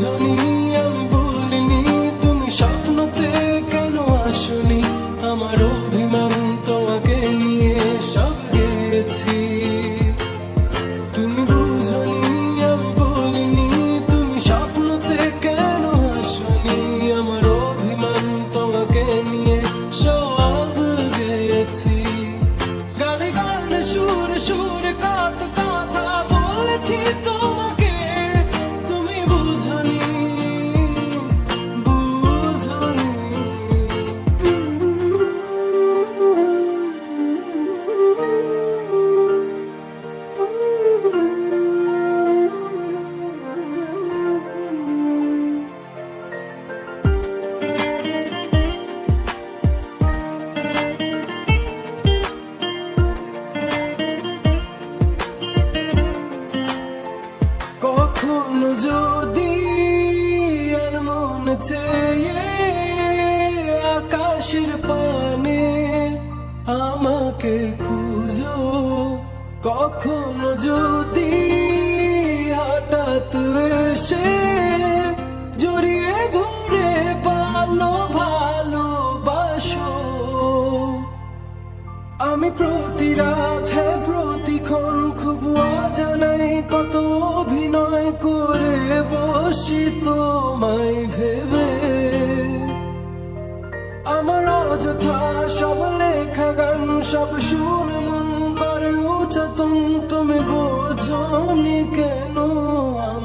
Sony. আছে আকাশের পানে। আমাকে খুঁজো কখন যদি হঠাৎ এসে জড়িয়ে ধরে পালো ভালোবাসো আমি প্রতি রাতে প্রতিক্ষণ খুব জানাই কত অভিনয় করে বসি তোমায় ভেবে।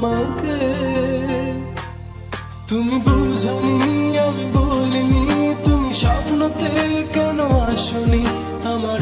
আমাকে। তুমি বুঝনি আমি বলিনি তুমি স্বপ্নতে কেন আসনি? আমার